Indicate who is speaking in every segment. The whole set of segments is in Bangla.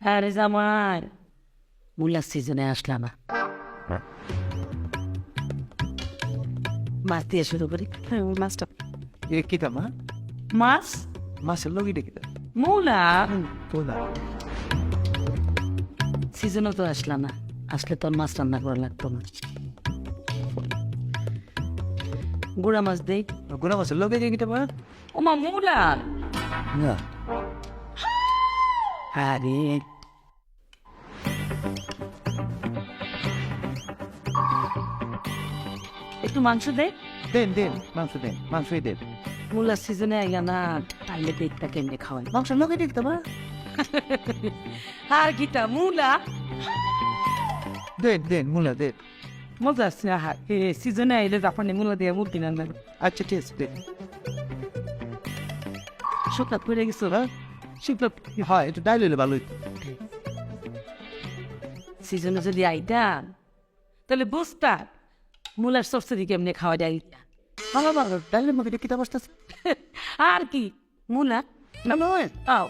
Speaker 1: আরে জামাই। মুলার সিজনে আসলা না মাছ দিয়ে শুরু করি।
Speaker 2: মাছটা।
Speaker 3: এ কিতা মা?
Speaker 1: মাছ?
Speaker 3: মাছের লগিটা কিতা
Speaker 1: মূলা?
Speaker 3: তোলা
Speaker 1: সিজনও তো আসলা না। আসলে তোর মাছ রান্না করা লাগতো না। গুড়া মাছ দেই।
Speaker 3: গুনা মাছের লগে কিতা মা?
Speaker 1: ওমা মূলা।
Speaker 3: না।
Speaker 1: আরে একটু মাংস দে।
Speaker 3: দেন দেন মাংস দেন মাংসই দেন।
Speaker 1: মূলার সিজনে আইয়া না তাইলে পেটটা কেমনে খাওয়াই?
Speaker 3: মাংসের লগে দেখতে মা
Speaker 1: আর গীতা মূলা?
Speaker 3: দেন দেন মুলা দেন।
Speaker 1: মজা আসছে আহা। সিজনে আইলে জাপানি মূলা দিয়ে মুরগি রান্না
Speaker 3: আচ্ছা ঠিক আছে দেন।
Speaker 1: শুকনা পড়ে গেছো।
Speaker 3: হ্যাঁ?
Speaker 1: শুকনা
Speaker 3: হয় একটু ডাইল হইলে ভালো হইতো।
Speaker 1: সিজনে যদি আইতা তাহলে বুঝতা মূলার সরসরি কেমনে খাওয়া যায়?
Speaker 3: ভালো ভালো। ডাইলের মধ্যে কিতা বসতেছে
Speaker 1: আর কি? মূলা?
Speaker 3: না নয়
Speaker 1: আও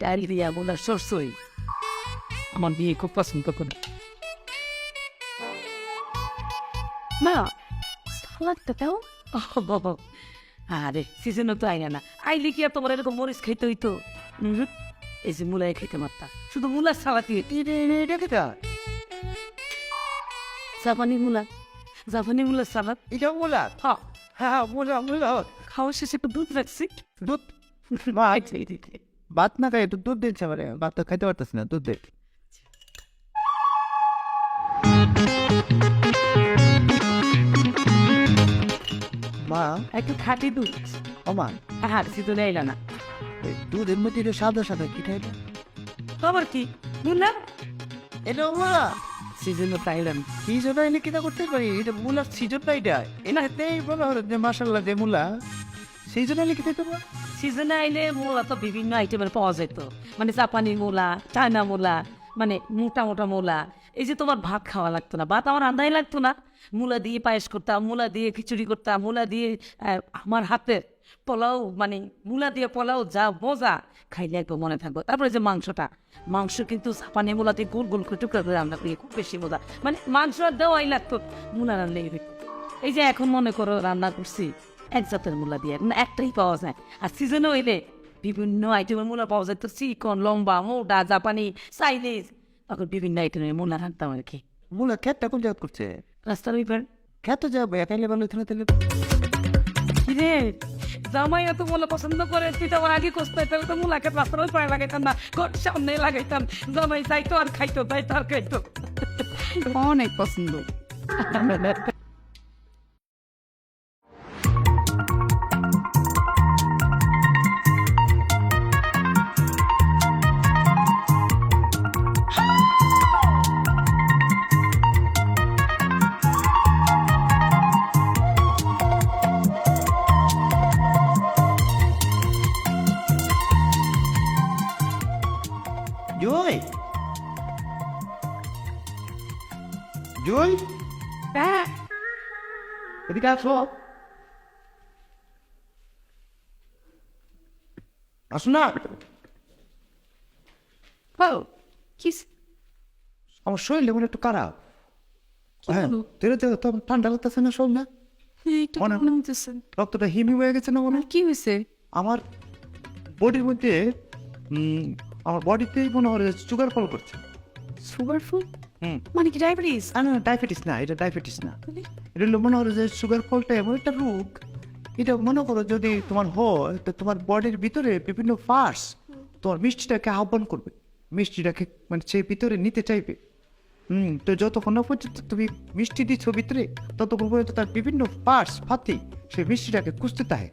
Speaker 1: ডাল দিয়া মূলার সরসই আমার বিয়ে খুব পছন্দ করে।
Speaker 2: মা সালাদটা দাও।
Speaker 1: আরে সিজনও তো আইনা না। আইলে কি আর তোমার এরকম মরিচ খাইতে হইতো? এই যে মূলাই খাইতে মারতা। শুধু মূলার সালাতি
Speaker 3: এটা কিতা
Speaker 1: জাপানি মূলা। জাপানি মূলার সালাদ।
Speaker 3: এটা মুলা?
Speaker 1: হ্যাঁ।
Speaker 3: হ্যাঁ মুলা মুলা।
Speaker 1: খাওয়া শেষে একটু দুধ রাখছি।
Speaker 3: দুধ? মা। ভাত? না খাই একটু দুধ দিচ্ছে আমার। ভাত তো খাইতে পারতেছি না দুধ দে। মা?
Speaker 1: একটু খাটি দুধ।
Speaker 3: ও মা।
Speaker 1: হ্যাঁ সিজনে আইলা না।
Speaker 3: এই দুধের মধ্যে এটা সাদা সাদা কি খাইলে
Speaker 1: খবর কি? মূলা
Speaker 3: এটা মা
Speaker 1: সিজনে তো আইলা না
Speaker 3: কি জন্য এনে কিনা করতে পারি? এটা সিজন না এটা? এনাতেই বলা হলো যে মাসাল্লাহ যে মূলা। এনে খেতে পারব
Speaker 1: সিজনে আইলে মূলা তো বিভিন্ন আইটেমের পাওয়া যেত। মানে জাপানি মূলা চায়না মূলা মানে মোটা মোটা মূলা। এই যে তোমার ভাত খাওয়া লাগতো না, ভাত আমার রান্নাই লাগতো না। মূলা দিয়ে পায়েস করতাম, মূলা দিয়ে খিচুড়ি করতাম, মূলা দিয়ে আমার হাতের পোলাও মানে মূলা দিয়ে পোলাও যা মজা, খাইলে একবার মনে থাকব। তারপরে যে মাংসটা, মাংস কিন্তু জাপানি মূলা দিয়ে গোল গোল করে টুকরা করে রান্না করি, খুব বেশি মজা। মানে মাংস দেওয়াই লাগতো, মূলা রান্নাই। এই যে এখন মনে করো রান্না করছি, এক জাতের মূলা দিয়ে মানে একটাই পাওয়া যায়। আর সিজনে হইলে বিভিন্ন আইটেমের মূলা পাওয়া যায়, তো চিকন, লম্বা মোটা জাপানি চাইনিজ তখন বিভিন্ন আইটেমের মূলা রাখতাম আর কি
Speaker 3: মূলা খেতটা কোন জায়গা করছে
Speaker 1: রাস্তার ওই পার
Speaker 3: খেতে যাব একাইলে ভালো হইতো না তাহলে
Speaker 1: কিরে জামাই এত মূলা পছন্দ করে তুই তো আমার আগে কষতে তাহলে তো মূলাকে রাস্তার ওই পায়ে লাগাইতাম না ঘর সামনে লাগাইতাম জামাই যাইতো আর খাইতো যাইতো আর খাইতো
Speaker 2: অনেক পছন্দ
Speaker 3: জয় জয় এদিকে আসো। আসো না।
Speaker 2: ও কি
Speaker 3: আমার শরীরে মনে একটু খারাপ। হ্যাঁ তেরে তো তো ঠান্ডা লাগতেছে না শরীর না রক্তটা হিমি হয়ে গেছে না মনে হয়?
Speaker 2: কি হয়েছে
Speaker 3: আমার বডির মধ্যে আমার বডিতেই মনে হয় সুগার ফল করছে।
Speaker 2: সুগার ফুল
Speaker 3: হুম।
Speaker 2: মানে কি ডায়াবেটিস
Speaker 3: না না ডায়াবেটিস না এটা ডায়াবেটিস না। এটা হলো মনে করো যে সুগার ফলটা এমন একটা রোগ এটা মনে করো যদি তোমার হয় তো তোমার বডির ভিতরে বিভিন্ন পার্টস তোমার মিষ্টিটাকে আহ্বান করবে। মিষ্টিটাকে মানে সে ভিতরে নিতে চাইবে। হুম তো যতক্ষণ না পর্যন্ত তুমি মিষ্টি দিচ্ছ ভিতরে ততক্ষণ পর্যন্ত তার বিভিন্ন পার্টস ফাতি সেই মিষ্টিটাকে খুঁজতে থাকে।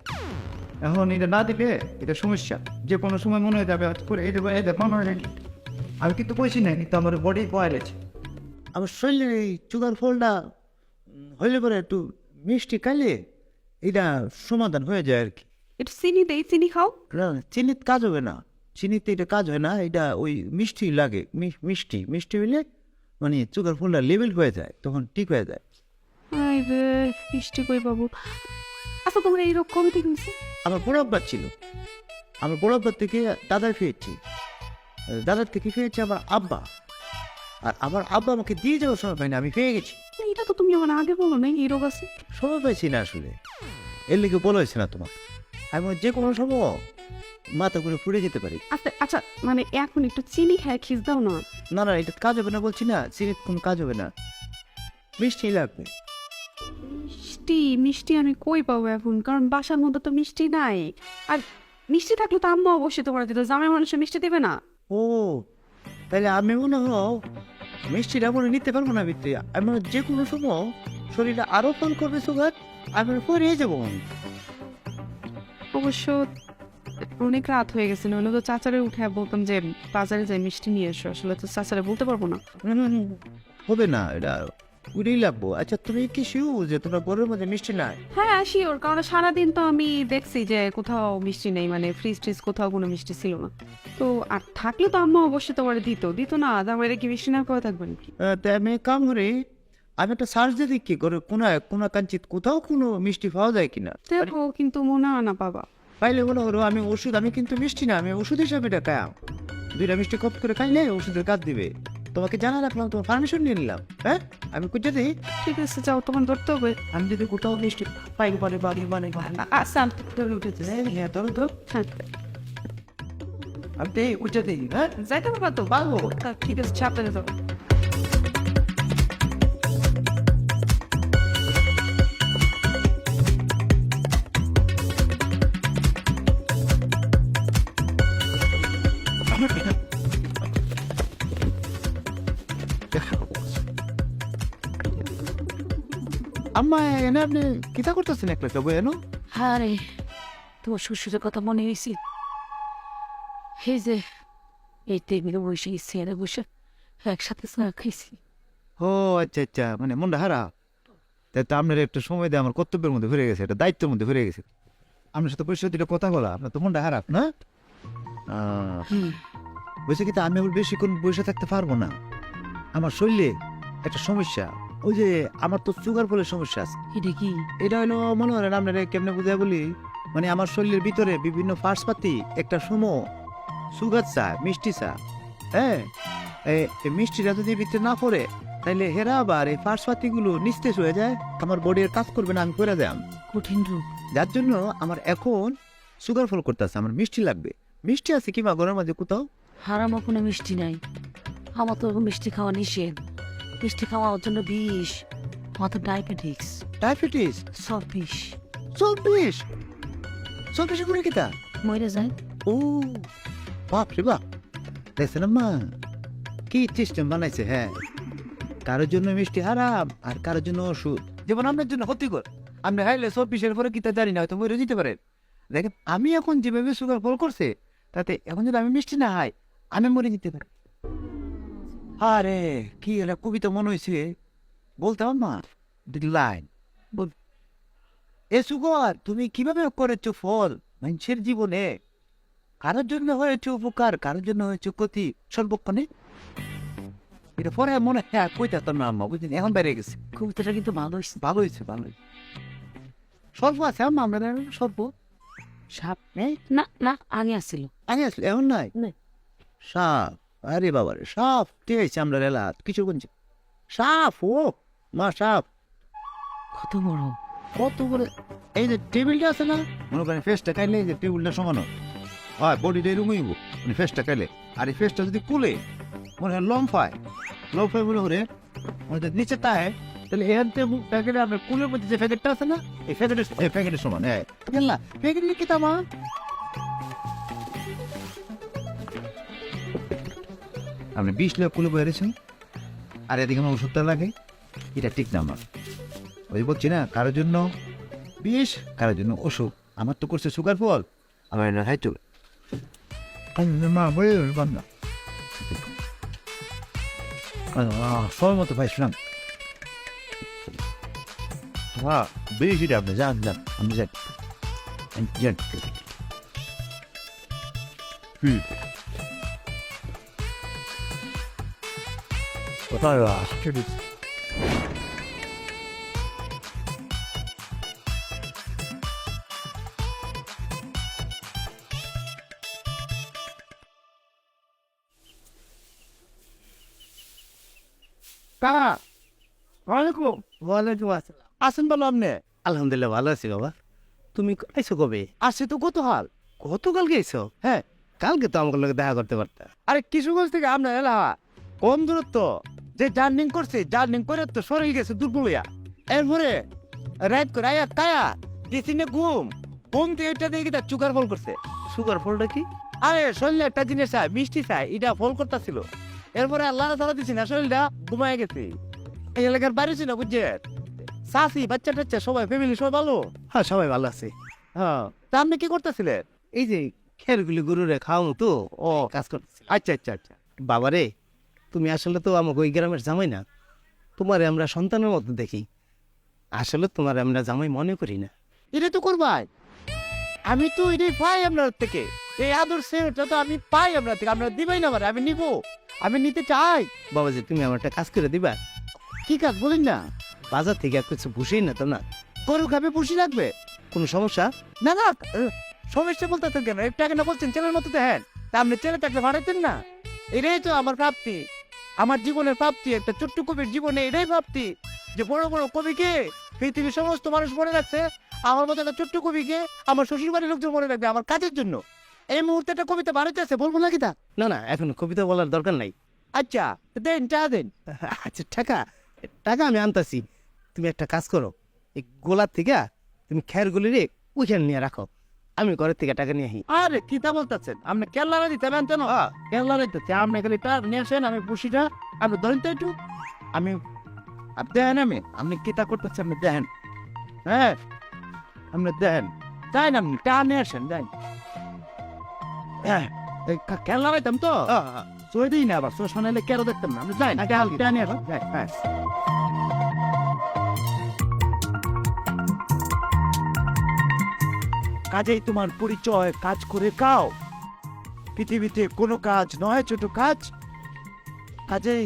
Speaker 3: এখন এটা না দিলে এটা সমস্যা। যে কোনো সময় মনে হয়ে যাবে হঠাৎ করে এই দেবো এই দেবো মনে হয় আমি কিন্তু বলছি না কিন্তু আমার বডি বয়েল আছে আমার শরীরে এই চুগার ফলটা হইলে পরে একটু মিষ্টি খাইলে এটা সমাধান হয়ে যায় আর কি।
Speaker 2: একটু চিনি দেই চিনি খাও।
Speaker 3: না চিনির কাজ হবে না। চিনিতে এটা কাজ হয় না এটা ওই মিষ্টি লাগে মিষ্টি। মিষ্টি হইলে মানে সুগার ফলটা লেভেল হয়ে যায় তখন ঠিক হয়ে যায়।
Speaker 2: মিষ্টি কই বাবু? আচ্ছা তোমার এই রোগ কবে থেকে হয়েছে
Speaker 3: আমার বড় আব্বার ছিল। আমার বড় আব্বার থেকে দাদার ফিরেছি। দাদার থেকে পেয়েছে আমার আব্বা। আর আমার আব্বা আমাকে দিয়ে যাওয়ার সময় পাইনি আমি পেয়ে গেছি।
Speaker 2: এটা তো তুমি আমার আগে বলো না এই রোগ আছে?
Speaker 3: সময় পাইছি না আসলে। এর লিগে বলা হয়েছে না তোমার আমি যে কোনো সময় মাথা করে ফুটে যেতে পারি।
Speaker 2: আচ্ছা আচ্ছা মানে এখন একটু চিনি খায় খিস দাও না।
Speaker 3: না না এটা কাজ হবে না বলছি না সিরিত কোনো কাজ হবে না। মিষ্টি লাগবে।
Speaker 2: মিষ্টি মিষ্টি আমি কই পাবো এখন? কারণ বাসার মধ্যে তো মিষ্টি নাই। আর মিষ্টি থাকলে তো আম্মা অবশ্যই তোমার দিত জামাই মানুষের মিষ্টি দেবে না।
Speaker 3: ও তাহলে আমি মনে হয় মিষ্টিটা মনে নিতে পারব না ভিতরে। আমি যে কোনো সময় শরীরটা আরও ফোন করবে সুগার আমি পরে যাব।
Speaker 2: অবশ্য অনেক রাত হয়ে গেছে নইলে তো চাচারে উঠে বলতাম যে বাজারে যাই মিষ্টি নিয়ে এসো। আসলে তো চাচারে বলতে পারব না।
Speaker 3: হবে না এটা উড়েই লাগবো। আচ্ছা তুমি কি শিউ যে তোমার ঘরের মধ্যে মিষ্টি নাই?
Speaker 2: হ্যাঁ শিওর কারণ সারাদিন তো আমি দেখছি যে কোথাও মিষ্টি নেই মানে ফ্রিজ ট্রিজ কোথাও কোনো মিষ্টি ছিল না। তো আর থাকলে তো আম্মা অবশ্যই তোমার দিত। দিত না কি মিষ্টি না করে থাকবে নাকি?
Speaker 3: আহ, তাই আমি কাম করি আমি একটা সার্চ দিয়ে দেখি করে কোনা কোনা কাঞ্চিত কোথাও কোনো মিষ্টি পাওয়া যায় কিনা।
Speaker 2: দেখো কিন্তু মনে হয় না বাবা।
Speaker 3: পাইলে মনে হলো আমি ওষুধ আমি কিন্তু মিষ্টি না আমি ওষুধ হিসাবে এটা খাই দুইটা মিষ্টি কপ করে খাইলে ওষুধের কাজ দিবে। তোমাকে জানা রাখলাম তোমার পারমিশন নিয়ে নিলাম হ্যাঁ? আমি কই যদি
Speaker 2: ঠিক আছে যাও তোমার ধরতে হবে।
Speaker 3: আমি যদি কোথাও মিষ্টি পাই বলে বাড়ি মানে
Speaker 2: আচ্ছা আমি ধরে উঠেছে।
Speaker 3: হ্যাঁ ধরো তো।
Speaker 2: হ্যাঁ।
Speaker 3: আমি উঠে দিই হ্যাঁ?
Speaker 2: যাইতে পারবা তো। তা ঠিক আছে ছাপতে দাও
Speaker 3: আম্মা এনে আপনি কিতা করতেছেন একলা কেবো এনো
Speaker 1: হ্যাঁ রে তোমার শ্বশুরের কথা মনে হয়েছে এই যে এই টেবিলে বসে চেয়ারে বসে একসাথে চা খাইছি।
Speaker 3: ও আচ্ছা আচ্ছা মানে মনটা হারা তাই তো আপনার একটু সময় দিয়ে আমার কর্তব্যের মধ্যে ঘুরে গেছে এটা দায়িত্বের মধ্যে ঘুরে গেছে। আপনার সাথে পরিষদ দুটো কথা বলা আপনার তো মনটা হারাপ না? বলছে কি তা আমি আবার বেশিক্ষণ বসে থাকতে পারব না। আমার শরীরে একটা সমস্যা। ওই যে আমার তো সুগার ফলের সমস্যা আছে।
Speaker 1: এটা কি?
Speaker 3: এটা হলো মনে হয় না আপনারা কেমনে বুঝাই বলি? মানে আমার শরীরের ভিতরে বিভিন্ন ফার্সপাতি একটা সময় সুগার চা মিষ্টি চা হ্যাঁ? এই মিষ্টিটা যদি ভিতরে না পড়ে তাইলে হেরা আবার এই ফার্সপাতি গুলো নিস্তেজ হয়ে যায় আমার বডির কাজ করবে না আমি করে দেয়
Speaker 1: কঠিন রূপ।
Speaker 3: যার জন্য আমার এখন সুগার ফল করতেছে আমার মিষ্টি লাগবে। মিষ্টি আছে কি মা ঘরের মাঝে কোথাও?
Speaker 1: হারামো কোনো মিষ্টি নাই। আমার তো মিষ্টি খাওয়া নিষেধ। মিষ্টি খাওয়ার জন্য বিষ তো ডায়াবেটিক্স
Speaker 3: ডায়াবেটিস?
Speaker 1: সব বিষ
Speaker 3: চব্বিশ চব্বিশ করে কিতা
Speaker 1: মরে যায়।
Speaker 3: ও বাপ রে বাপ। দেখছেন মা কি সিস্টেম বানাইছে হ্যাঁ? কারোর জন্য মিষ্টি হারাম আর কারোর জন্য ওষুধ। যেমন আপনার জন্য ক্ষতিকর। আপনি খাইলে সব বিষের পরে কিতা জানি না হয়তো মরে দিতে পারেন দেখেন আমি এখন যেভাবে সুগার ফল করছে তাতে এখন যদি আমি মিষ্টি না খাই আমি মরে যেতে পারি। আরে কি একটা কবিতা মনে হয়েছে মা লাইন বল এ সুগর তুমি কীভাবে করেছ ফল? মানুষের জীবনে। কারোর জন্য হয়েছে উপকার কারোর জন্য হয়েছে ক্ষতি সর্বক্ষণে। এটা পরে মনে হয় কইতা তোর আম্মা বুঝলি এখন বেড়ে গেছে।
Speaker 1: কবিতাটা কিন্তু ভালো হয়েছে
Speaker 3: ভালো হয়েছে ভালো হয়েছে সর্ব আছে আম্মা আমরা সর্ব সাপ
Speaker 1: না না আগে আসছিল
Speaker 3: আগে আসলে এমন নাই। সাপ। আরে বাবা রে সাপ ঠিক আছে আমরা রেলা কিছু বলছি সাপ ও মা সাপ
Speaker 1: কত বড়
Speaker 3: কত বড় এই যে টেবিলটা আছে না মনে করেন ফেসটা এই যে টেবিলটা সমান হয়। বডিটা এরকম হইব মানে ফেসটা খাইলে আর এই ফেসটা যদি কুলে মনে হয় লম্ফায় লম্ফায় মনে করে মনে নিচে তাই তাহলে এর যে প্যাকেটে আপনার কুলের মধ্যে যে প্যাকেটটা আছে না এই প্যাকেটের প্যাকেটের সমান হ্যাঁ না? প্যাকেট লিখি আপনি বিশ লাখ কুলে বেড়েছেন আর এদিকে আমার ওষুধটা লাগে। এটা ঠিক না আমার। ওই বলছি না কারোর জন্য বিষ কারোর জন্য অসুখ। আমার তো করছে সুগার ফল। আমার না খাইতো মা বলে বান্ধা সময় মতো ভাই শুনাম হ্যাঁ বেশি আপনি যান যান আপনি যান। যান। হুম কোথায় আসেন আপনি
Speaker 4: আলহামদুলিল্লাহ ভালো বাবা তুমি কবে
Speaker 3: তো
Speaker 4: গতকাল গেছো
Speaker 3: হ্যাঁ
Speaker 4: কালকে তো লোক দেখা করতে পারতাম
Speaker 3: আরে কিশোরগঞ্জ থেকে আপনার এলাহা কম দূরত্ব যে জার্নিং করছে জার্নিং করে তো শরীর গেছে দুর্বল হইয়া এরপরে রাইট করে আয়া কায়া দিছি না ঘুম। ঘুম থেকে এটা দেখি তার চুকার ফল করছে।
Speaker 4: সুগার ফলটা কি?
Speaker 3: আরে শরীরে একটা জিনিস চাই মিষ্টি চাই এটা ফল করতেছিল। এরপরে আল্লাহ তালা দিছি না শরীরটা ঘুমায় গেছে। এই এলাকার বাড়ি ছিল বুঝছেন? চাষি বাচ্চা টাচ্চা সবাই ফ্যামিলি সবাই ভালো?
Speaker 4: হ্যাঁ সবাই ভালো আছে।
Speaker 3: হ্যাঁ তা আপনি কি করতেছিলেন?
Speaker 4: এই যে খেরগুলি গরুরে খাওয়াম তো ও। কাজ করতেছি
Speaker 3: আচ্ছা আচ্ছা আচ্ছা।
Speaker 4: বাবারে তুমি আসলে তো আমাকে ওই গ্রামের জামাই না। তোমারে আমরা সন্তানের মতো দেখি। আসলে তোমার আমরা জামাই মনে করি না।
Speaker 3: এটা তো করবাই। আমি তো এটাই পাই আপনার থেকে। এই আদর সেটা তো আমি পাই আপনার থেকে। আপনার দিবাই না আমি নিব। আমি নিতে চাই।
Speaker 4: বাবাজি তুমি আমার একটা কাজ করে দিবা।
Speaker 3: কি কাজ বলেন না?
Speaker 4: বাজার থেকে আর কিছু বুঝেই না তো না?
Speaker 3: গরু খাবে পুষি লাগবে।
Speaker 4: কোনো সমস্যা?
Speaker 3: না না সমস্যা বলতেছেন কেন? একটা কেন বলছেন ছেলের মতো দেখেন তা আপনি ছেলে থাকলে ভাড়াইতেন না। এটাই তো আমার প্রাপ্তি। আমার জীবনের প্রাপ্তি একটা ছোট্ট কবির জীবনে এটাই প্রাপ্তি যে বড় বড় কবিকে পৃথিবীর সমস্ত মানুষ মনে রাখছে আমার মতো একটা ছোট্ট কবিকে আমার শ্বশুর বাড়ির লোকজন মনে রাখবে আমার কাজের জন্য। এই মুহূর্তে একটা কবিতা বাড়িতে আছে বলব নাকি তা?
Speaker 4: না না এখন কবিতা বলার দরকার নাই।
Speaker 3: আচ্ছা দেন চা দেন।
Speaker 4: আচ্ছা টাকা টাকা আমি আনতাছি। তুমি একটা কাজ করো এই গোলার থেকে তুমি খেরগুলি রে ওইখানে নিয়ে রাখো। আমি ঘরের থেকে টাকা নিয়ে আসি
Speaker 3: আরে কি তা বলতেছেন? আপনি কেরলারে দিতে পারেন কেন? কেরলারে দিতে আপনি খালি তার নিয়ে আসেন আমি পুষিটা আপনি ধরেন তো একটু। আমি আপনি দেখেন আমি। আপনি কি তা করতেছেন? আপনি দেখেন হ্যাঁ? আপনি দেখেন যাই না আপনি টা নিয়ে আসেন যাই হ্যাঁ কেরলা পাইতাম তো? সই দিই না আবার সই শোনাইলে কেন দেখতাম না। আপনি যাই না টা নিয়ে আসেন যাই হ্যাঁ। কাজেই তোমার পরিচয় কাজ করে কাও পৃথিবীতে কোনো কাজ নয় ছোট কাজ। কাজেই